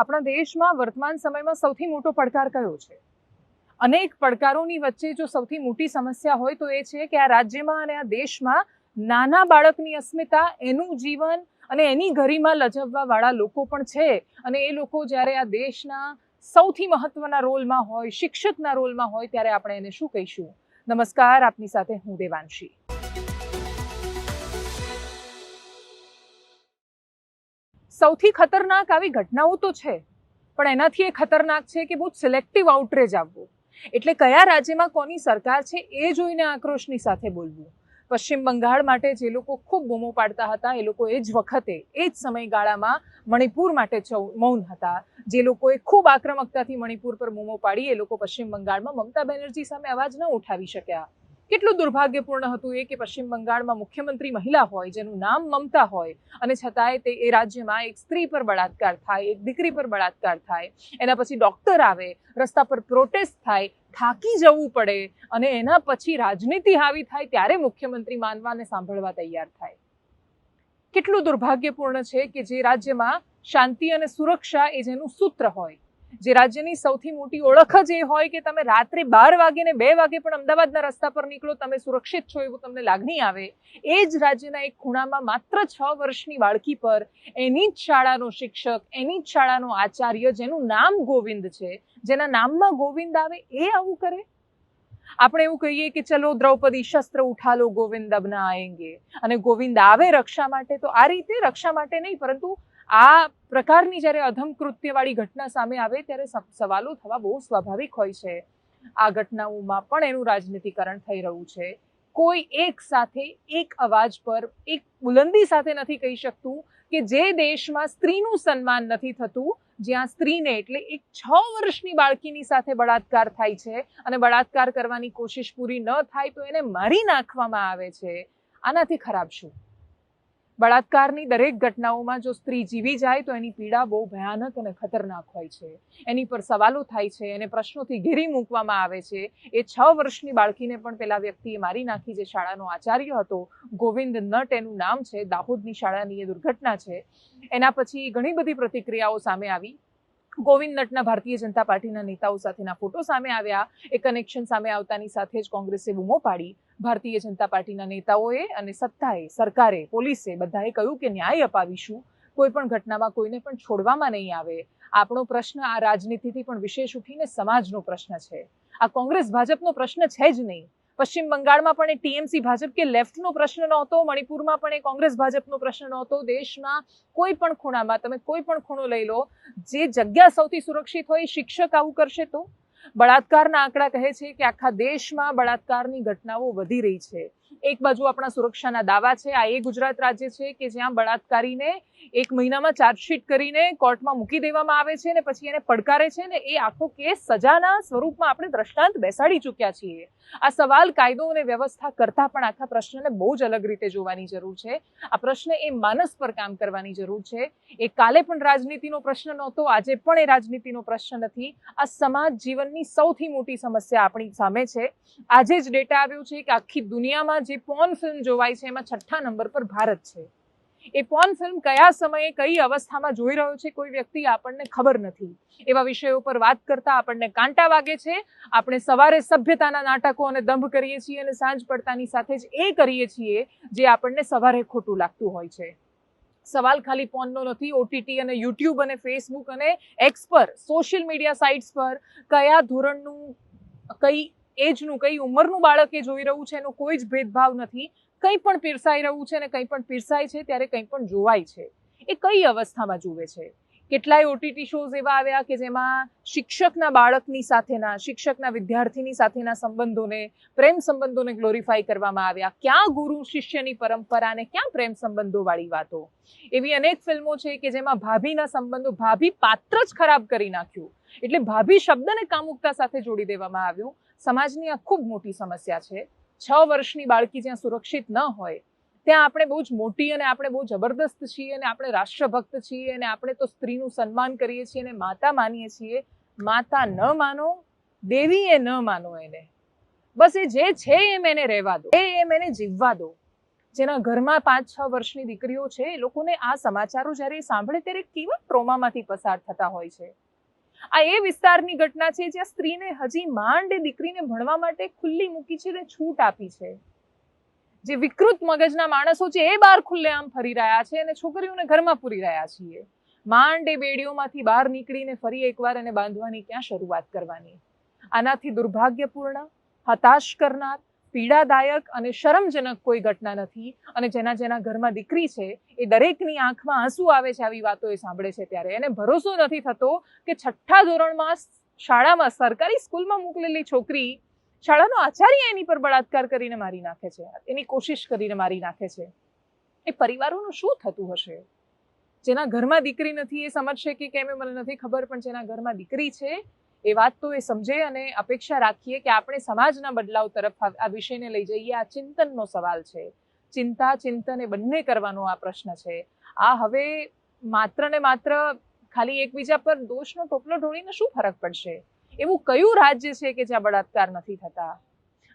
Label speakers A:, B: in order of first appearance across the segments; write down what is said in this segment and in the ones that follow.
A: આપણા દેશમાં વર્તમાન સમયમાં સૌથી મોટો પડકાર કયો છે? અનેક પડકારોની વચ્ચે જો સૌથી મોટી સમસ્યા હોય તો એ છે કે આ રાજ્યમાં અને આ દેશમાં નાના બાળકની અસ્મિતા, એનું જીવન અને એની ગરિમા લજવવા વાળા લોકો પણ છે. અને એ લોકો જ્યારે આ દેશના સૌથી મહત્વના રોલમાં હોય, શિક્ષકના રોલમાં હોય, ત્યારે આપણે એને શું કહીશું? નમસ્કાર, આપની સાથે હું દેવાંશી. સૌથી ખતરનાક આવી ઘટનાઓ તો છે, પણ એનાથી એ ખતરનાક છે કે બહુ સિલેક્ટિવ આઉટરેજ આવવું. એટલે કયા રાજ્યમાં કોની સરકાર છે એ જોઈને આક્રોશની સાથે બોલવું. પશ્ચિમ બંગાળ માટે જે લોકો ખૂબ બૂમો પાડતા હતા, એ લોકો એ જ વખતે, એ જ સમયગાળામાં મણિપુર માટે મૌન હતા. જે લોકોએ ખૂબ આક્રમકતાથી મણિપુર પર બૂમો પાડી, એ લોકો પશ્ચિમ બંગાળમાં મમતા બેનર્જી સામે અવાજ ન ઉઠાવી શક્યા. કેટલું દુર્ભાગ્યપૂર્ણ હતું એ કે પશ્ચિમ બંગાળમાં મુખ્યમંત્રી મહિલા હોય, જેનું નામ મમતા હોય અને છતાંય તે એ રાજ્યમાં એક સ્ત્રી પર બળાત્કાર થાય, એક દીકરી પર બળાત્કાર થાય, એના પછી ડોક્ટર આવે, રસ્તા પર પ્રોટેસ્ટ થાય, થાકી જવું પડે અને એના પછી રાજનીતિ હાવી થાય ત્યારે મુખ્યમંત્રી માનવાને સાંભળવા તૈયાર થાય. કેટલું દુર્ભાગ્યપૂર્ણ છે કે જે રાજ્યમાં શાંતિ અને સુરક્ષા એ જેનું સૂત્ર હોય. જે રાજ્યની સૌથી મોટી ઓળખ જ એ હોય કે તમે રાત્રે બાર વાગે ને બે વાગે પણ અમદાવાદના રસ્તા પર નીકળો, તમે સુરક્ષિત છો એવું તમને લાગણી આવે. એ જ રાજ્યના એક ખૂણામાં માત્ર છ વર્ષની બાળકી પર એની જ શાળાનો શિક્ષક, એની જ શાળાનો આચાર્ય જેનું નામ ગોવિંદ છે. જેના નામમાં ગોવિંદ આવે એ આવું કરે? આપણે એવું કહીએ કે ચલો દ્રૌપદી શસ્ત્ર ઉઠા લો, ગોવિંદ અબના આયંગે અને ગોવિંદ આવે રક્ષા માટે તો આ રીતે રક્ષા માટે નહીં, પરંતુ આ પ્રકારની જ્યારે અધમ કૃત્યવાળી ઘટના સામે આવે ત્યારે સવાલો થવા બહુ સ્વાભાવિક હોય છે. આ ઘટનાઓમાં પણ એનું રાજનીતિકરણ થઈ રહ્યું છે. કોઈ એક સાથે એક અવાજ પર એક બુલંદી સાથે નથી કહી શકતું કે જે દેશમાં સ્ત્રીનું સન્માન નથી થતું, જ્યાં સ્ત્રીને એટલે એક છ વર્ષની બાળકીની સાથે બળાત્કાર થાય છે અને બળાત્કાર કરવાની કોશિશ પૂરી ન થાય તો એને મારી નાખવામાં આવે છે. આનાથી ખરાબ શું? બળાત્કારની દરેક ઘટનાઓમાં જો સ્ત્રી જીવી જાય તો એની પીડા બહુ ભયાનક અને ખતરનાક હોય છે. એની પર સવાલો થાય છે, એને પ્રશ્નોથી ઘેરી મૂકવામાં આવે છે. એ છ વર્ષની બાળકીને પણ પેલા વ્યક્તિએ મારી નાખી જે શાળાનો આચાર્ય હતો, ગોવિંદ નટ એનું નામ છે, દાહોદની શાળાની એ દુર્ઘટના છે. એના પછી ઘણી બધી પ્રતિક્રિયાઓ સામે આવી. ગોવિંદ નટના ભારતીય જનતા પાર્ટીના નેતાઓ સાથેના ફોટો સામે આવ્યા. એ કનેક્શન સામે આવતાની સાથે જ કોંગ્રેસે બૂમો પાડી. ભારતીય જનતા પાર્ટીના નેતાઓએ અને સત્તાએ, સરકારે, પોલીસે બધાએ કહ્યું કે ન્યાય અપાવીશું. કોઈ પણ ઘટનામાં કોઈને પણ છોડવામાં નહીં આવે. આપણો પ્રશ્ન આ રાજનીતિથી પણ વિશેષ ઉઠીને સમાજનો પ્રશ્ન છે. આ કોંગ્રેસ ભાજપનો પ્રશ્ન છે જ નહીં. પશ્ચિમ બંગાળમાં પણ એ ટીએમસી ભાજપ કે લેફ્ટનો પ્રશ્ન નહોતો, મણિપુરમાં પણ એ કોંગ્રેસ ભાજપનો પ્રશ્ન નહોતો, દેશમાં કોઈ પણ ખૂણામાં, તમે કોઈ પણ ખૂણો લઈ લો, જે જગ્યા સૌથી સુરક્ષિત હોય, શિક્ષક આવું કરશે તો? બળાત્કારના આંકડા કહે છે કે આખા દેશમાં બળાત્કારની ઘટનાઓ વધી રહી છે. એક બાજુ આપણા સુરક્ષાના દાવા છે, આ એ ગુજરાત રાજ્ય છે કે જ્યાં બળાત્કારીને એક મહિનામાં ચાર્જશીટ કરીને કોર્ટમાં મૂકી દેવામાં આવે છે ને પછી એને પડકારે છે ને એ આખો કેસ સજાના સ્વરૂપમાં આપણે દ્રષ્ટાંત બેસાડી ચૂક્યા છીએ. આ સવાલ કાયદો અને વ્યવસ્થા કરતા પણ આખા પ્રશ્નને બહુ જ અલગ રીતે જોવાની જરૂર છે. આ પ્રશ્ન એ માનસ પર કામ કરવાની જરૂર છે. એ કાલે પણ રાજનીતિનો પ્રશ્ન નહોતો, આજે પણ એ રાજનીતિનો પ્રશ્ન નથી. આ સમાજ જીવનની સૌથી મોટી સમસ્યા આપણી સામે છે. આજે જ ડેટા આવ્યો છે કે આખી દુનિયામાં જે પોર્ન ફિલ્મ જોવાય છે, એમાં છઠ્ઠા નંબર પર ભારત છે. એ પોર્ન ફિલ્મ કયા સમયે, કઈ અવસ્થામાં જોઈ રહ્યો છે, કોઈ વ્યક્તિ આપણને ખબર નથી. એવા વિષયો પર વાત કરતા આપણને કાંટા વાગે છે. આપણે સવારે સભ્યતાના નાટકો અને દંભ કરીએ છીએ અને સાંજ પડતાની સાથે જ એ કરીએ છીએ જે આપણને સવારે ખોટું લાગતું હોય છે. સવાલ ખાલી ફોનનો નથી ઓટીટી અને યુટ્યુબ અને ફેસબુક અને એક્સ પર સોશિયલ મીડિયા સાઇટ્સ પર કયા ધોરણનું કઈ એજનું, કઈ ઉંમરનું બાળક એ જોઈ રહ્યું છે, એનો કોઈ જ ભેદભાવ નથી. કંઈ પણ પીરસાઈ રહ્યું છે અને કંઈ પણ પીરસાય છે, ત્યારે કંઈ પણ જોવાય છે. એ કઈ અવસ્થામાં જુએ છે? કેટલાય ઓટીટી શોઝ એવા આવ્યા કે જેમાં શિક્ષકના બાળકની સાથેના, શિક્ષકના વિદ્યાર્થીની સાથેના સંબંધોને, પ્રેમ સંબંધોને ગ્લોરીફાઈ કરવામાં આવ્યા. ક્યાં ગુરુ શિષ્યની પરંપરાને ક્યાં પ્રેમ સંબંધોવાળી વાતો? એવી અનેક ફિલ્મો છે કે જેમાં ભાભીના સંબંધો, ભાભી પાત્ર જ ખરાબ કરી નાખ્યું. એટલે ભાભી શબ્દને કામુકતા સાથે જોડી દેવામાં આવ્યું. સમાજની આ ખૂબ મોટી સમસ્યા છે. છ વર્ષની બાળકી જ્યાં સુરક્ષિત ન હોય, ત્યાં આપણે બહુ જ મોટી અને આપણે બહુ જબરદસ્ત છીએ અને આપણે રાષ્ટ્રભક્ત છીએ અને આપણે તો સ્ત્રીનું સન્માન કરીએ છીએ અને માતા માનીએ છીએ. માતા ન માનો દેવી એ ન માનો એને. બસ એ જે છે એમ એને રહેવા દો. એ એમ એને જીવવા દો. જેના ઘરમાં પાંચ, છ વર્ષની દીકરીઓ છે, એ લોકોને આ સમાચારો જ્યારે સાંભળે ત્યારે કેવા ટ્રોમામાંથી પસાર થતા હોય છે? આ એ વિસ્તારની ઘટના છે જ્યાં સ્ત્રીને હજી માંડ દીકરીને ભણવા માટે ખુલ્લી મૂકી છે ને છૂટ આપી છે. જે વિકૃત મગજના માણસો છે એ બહાર ખુલ્લેઆમ ફરી રહ્યા છે અને છોકરીઓને ઘરમાં પૂરી રહ્યા છીએ. માંડ એ બેડીઓમાંથી બહાર નીકળીને ફરી એકવાર એને બાંધવાની ક્યાં શરૂઆત કરવાની? આનાથી દુર્ભાગ્યપૂર્ણ? હતાશ કરનાર? પીડાદાયક અને શરમજનક કોઈ ઘટના નથી અને જેના જેના ઘરમાં દીકરી છે, એ દરેકની આંખમાં આંસુ આવે છે આવી વાતો એ સાંભળે છે ત્યારે. એને ભરોસો નથી થતો કે છઠ્ઠા ધોરણમાં શાળામાં સરકારી સ્કૂલમાં મોકલેલી છોકરી શાળાનો આચાર્ય એની પર બળાત્કાર કરીને મારી નાખે છે. એની કોશિશ કરીને મારી નાખે છે. એ પરિવારોનું શું થતું હશે? જેના ઘરમાં દીકરી નથી એ સમજશે કે કેમ એ મને નથી ખબર, પણ જેના ઘરમાં દીકરી છે એ વાત તો એ સમજે અને અપેક્ષા રાખીએ કે આપણે સમાજના બદલાવ તરફ આ- વિષયને લઈ જઈએ. આ ચિંતનનો સવાલ છે. ચિંતા, ચિંતન એ બંને કરવાનો આ પ્રશ્ન છે. આ હવે માત્ર ને માત્ર ખાલી એકબીજા પર દોષનો ટોપલો ઢોળીને શું ફરક પડશે? એવું કયું રાજ્ય છે કે જ્યાં બળાત્કાર નથી થતા?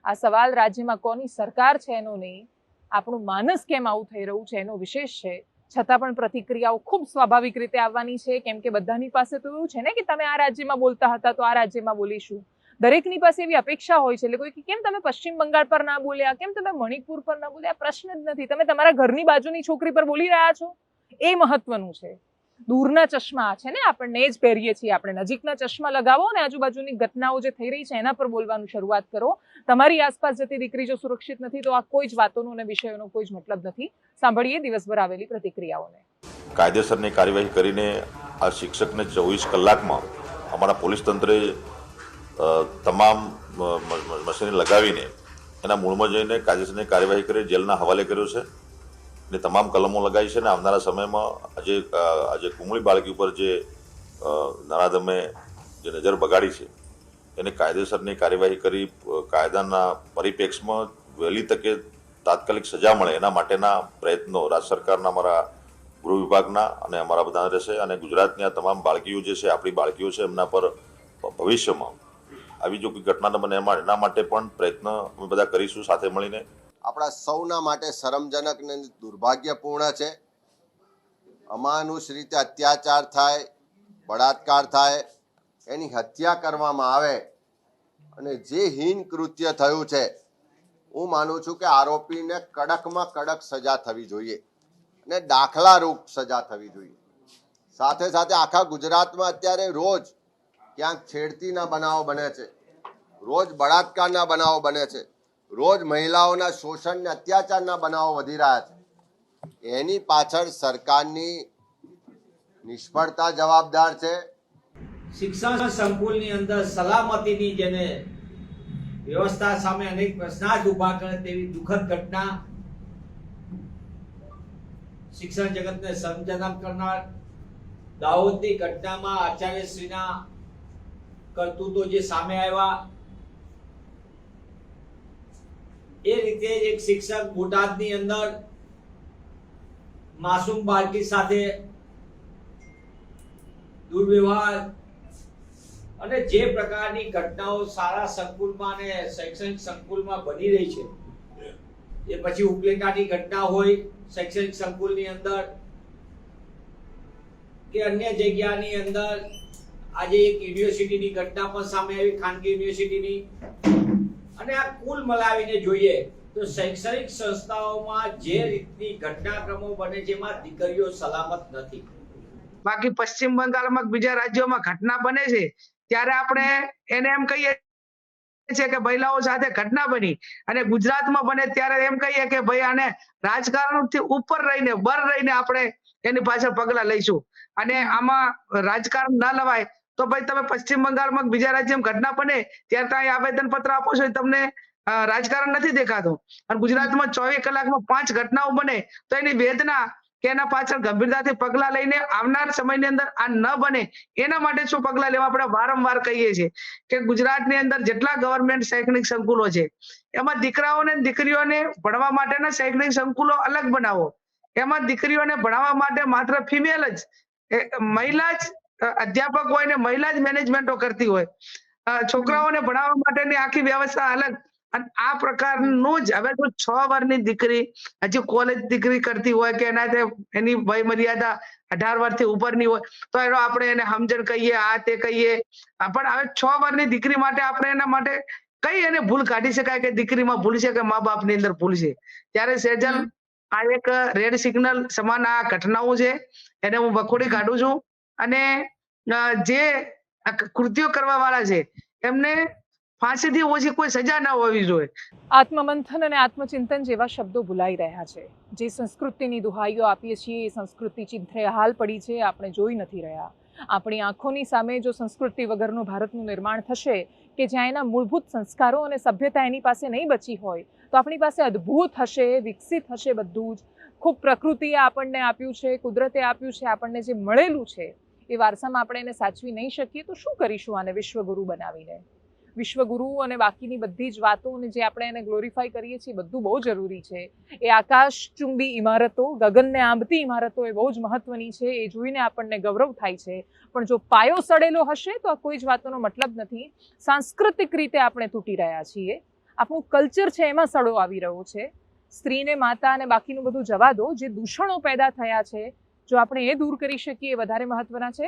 A: આ સવાલ રાજ્યમાં કોની સરકાર છે એનો નહીં? આપણું માનસ કેમ આવું થઈ રહ્યું છે? એનો વિશેષ છે. છતાં પણ પ્રતિક્રિયાઓ ખૂબ સ્વાભાવિક રીતે આવવાની છે. કેમ કે બધાની પાસે તો એવું છે ને કે તમે આ રાજ્યમાં બોલતા હતા તો આ રાજ્યમાં બોલીશું. દરેકની પાસે એવી અપેક્ષા હોય છે. એટલે કોઈ કેમ તમે પશ્ચિમ બંગાળ પર ના બોલ્યા? કેમ તમે મણિપુર પર ના બોલ્યા? પ્રશ્ન જ નથી. તમે તમારા ઘરની બાજુની છોકરી પર બોલી રહ્યા છો? એ મહત્વનું છે. દૂરના ચશ્મા છે ને, આપણને જ પહેરીએ છીએ. આપણે નજીકના ચશ્મા લગાવો અને આજુબાજુની ઘટનાઓ જે થઈ રહી છે, એના પર બોલવાનું શરૂઆત કરો. તમારી આસપાસ જતી દીકરી જો સુરક્ષિત નથી, તો આ કોઈ જ વાતોનો અને વિષયોનો કોઈ જ મતલબ નથી. સાંભળીએ દિવસભર આવેલી પ્રતિક્રિયાઓને.
B: કાયદેસરની કાર્યવાહી કરીને આ શિક્ષકને ચોવીસ કલાકમાં અમારા પોલીસ તંત્રે તમામ મ- મ- લગાવીને એના મૂળમાં જઈને કાયદેસરની કાર્યવાહી કરી, જેલના હવાલે કર્યો છે. ને તમામ કલમો લગાવી છે ને આવનારા સમયમાં આજે આજે કુમળી બાળકી ઉપર જે નરાધમે જે નજર બગાડી છે, એને કાયદેસરની કાર્યવાહી કરી કાયદાના પરિપ્રેક્ષમાં વહેલી તકે તાત્કાલિક સજા મળે એના માટેના પ્રયત્નો રાજ્ય સરકારના, અમારા ગૃહ વિભાગના અને અમારા બધા રહેશે અને ગુજરાતની આ તમામ બાળકીઓ જે છે, આપણી બાળકીઓ છે, એમના પર ભવિષ્યમાં આવી જો કોઈ ઘટના ન બને એમાં એના માટે પણ પ્રયત્ન અમે બધા કરીશું સાથે મળીને.
C: આપણા સૌના માટે શરમજનક ને દુર્ભાગ્યપૂર્ણ છે. અમાનુષ રીતે અત્યાચાર થાય, બળાત્કાર થાય, એની હત્યા કરવામાં આવે અને જે હીન કૃત્ય થયું છે, હું માનું છું કે આરોપીને કડકમાં કડક સજા થવી જોઈએ અને દાખલારૂપ સજા થવી જોઈએ. સાથે સાથે આખા ગુજરાતમાં અત્યારે રોજ ક્યાંક છેડતીના બનાવો બને છે, રોજ બળાત્કારના બનાવો બને છે. રોજ મહિલાઓના શોષણ ને અત્યાચારના બનાવો વધી રહ્યા છે. એની પાછળ સરકારની નિષ્ફળતા જવાબદાર છે.
D: શિક્ષણ સંકુલની અંદર સલામતીની જેને વ્યવસ્થા સામે અનેક પ્રશ્નાર્થ ઊભા કરે તેવી દુઃખદ ઘટના શિક્ષણ જગતને સમજનક કરનાર દાહોદની ઘટનામાં આચાર્યશ્રીના કરતૂતો જે સામે આવ્યા એ રીતે એક શિક્ષક બોટાદની અંદર માસૂમ બાળકી સાથે દુર્વ્યવહાર અને જે પ્રકારની ઘટનાઓ સારા સંકુલમાં અને શૈક્ષણિક સંકુલમાં બની રહી છે, એ પછી ઉપલેટાની ઘટના હોય, શૈક્ષણિક સંકુલની અંદર કે અન્ય જગ્યાની અંદર આજે એક યુનિવર્સિટીની ઘટના પણ સામે આવી, ખાનગી યુનિવર્સિટીની અને આ કુલ મલાવીને જોઈએ તો શૈક્ષણિક સંસ્થાઓમાં જે રીતની ઘટનાક્રમો બને જેમાં દીકરીઓ સલામત નથી.
E: બાકી પશ્ચિમ બંગાળમાં બીજા રાજ્યોમાં ઘટના બને છે, ત્યારે આપણે એને એમ કહીએ છે કે મહિલાઓ સાથે ઘટના બની અને ગુજરાતમાં બને ત્યારે એમ કહીએ કે ભાઈ આને રાજકારણથી ઉપર રહીને બર રહીને આપણે એની પાછળ પગલા લઈશું. અને આમાં રાજકારણ ના લવાય તો ભાઈ તમે પશ્ચિમ બંગાળમાં બીજા રાજ્યમાં ઘટના બને, ત્યારે ત્યાં આવેદન પત્ર આપો છો તમને રાજકારણ નથી દેખાતું. અને ગુજરાતમાં ચોવીસ કલાકમાં પાંચ ઘટનાઓ બને, તો એની વેદના કે એના પાછળ ગંભીરતાથી પગલા લઈને આવનાર સમયની અંદર આ ન બને, એના માટે શું પગલા લેવા આપણે વારંવાર કહીએ છીએ કે ગુજરાતની અંદર જેટલા ગવર્મેન્ટ શૈક્ષણિક સંકુલો છે, એમાં દીકરાઓને દીકરીઓને ભણવા માટેના શૈક્ષણિક સંકુલો અલગ બનાવો. એમાં દીકરીઓને ભણાવવા માટે માત્ર ફિમેલ જ મહિલા જ અધ્યાપક હોય ને મહિલા જ મેનેજમેન્ટો કરતી હોય. છોકરાઓને ભણાવવા માટેની આખી વ્યવસ્થા અલગ. અને આ પ્રકારનું જ હવે જો છ વર્ષની દીકરી હજી કોલેજ દીકરી કરતી હોય કે એના એની વય મર્યાદા અઢાર વર્ષથી ઉપરની હોય તો એનો આપણે એને સમજણ કહીએ આ તે કહીએ. પણ હવે છ વર્ષની દીકરી માટે આપણે એના માટે કઈ એને ભૂલ કાઢી શકાય કે દીકરીમાં ભૂલ છે કે મા બાપની અંદર ભૂલ છે? ત્યારે સેજલ આ એક રેડ સિગ્નલ સમાન આ ઘટનાઓ છે. એને હું વખોડી કાઢું છું. અને જે કૃત્યો કરવા વાળા છે, એમને ફાંસીથી ઓછી કોઈ સજા ના હોવી જોઈએ.
A: આત્મમંથન અને આત્મચિંતન જેવા શબ્દો ભૂલાઈ રહ્યા છે. જે સંસ્કૃતિની દુહાઈઓ આપીએ છીએ, એ સંસ્કૃતિ ચિંથરે હાલ પડી છે, આપણે જોઈ નથી રહ્યા. આપણી આંખોની સામે જો સંસ્કૃતિ વગરનું ભારતનું નિર્માણ થશે, કે જ્યાં એના મૂળભૂત સંસ્કારો અને સભ્યતા એની પાસે નહીં બચી હોય, તો આપણી પાસે અદ્ભુત હશે, વિકસિત હશે બધું જ. ખૂબ પ્રકૃતિએ આપણને આપ્યું છે, કુદરતે આપ્યું છે, આપણને જે મળેલું છે એ વારસામાં આપણે એને સાચવી નહીં શકીએ, તો શું કરીશું આને વિશ્વગુરુ બનાવીને? વિશ્વગુરુ અને બાકીની બધી જ વાતો અને જે આપણે એને ગ્લોરીફાઈ કરીએ છીએ બધું બહુ જરૂરી છે. એ આકાશચુંબી ઇમારતો, ગગનને આંબતી ઇમારતો એ બહુ જ મહત્વની છે, એ જોઈને આપણને ગૌરવ થાય છે. પણ જો પાયો સડેલો હશે તો આ કોઈ જ વાતોનો મતલબ નથી. સાંસ્કૃતિક રીતે આપણે તૂટી રહ્યા છીએ. આપણું કલ્ચર છે એમાં સડો આવી રહ્યો છે. સ્ત્રીને માતા અને બાકીનું બધું જવા દો, જે દૂષણો પેદા થયા છે જો આપણે એ દૂર કરી શકીએ એ વધારે મહત્વના છે.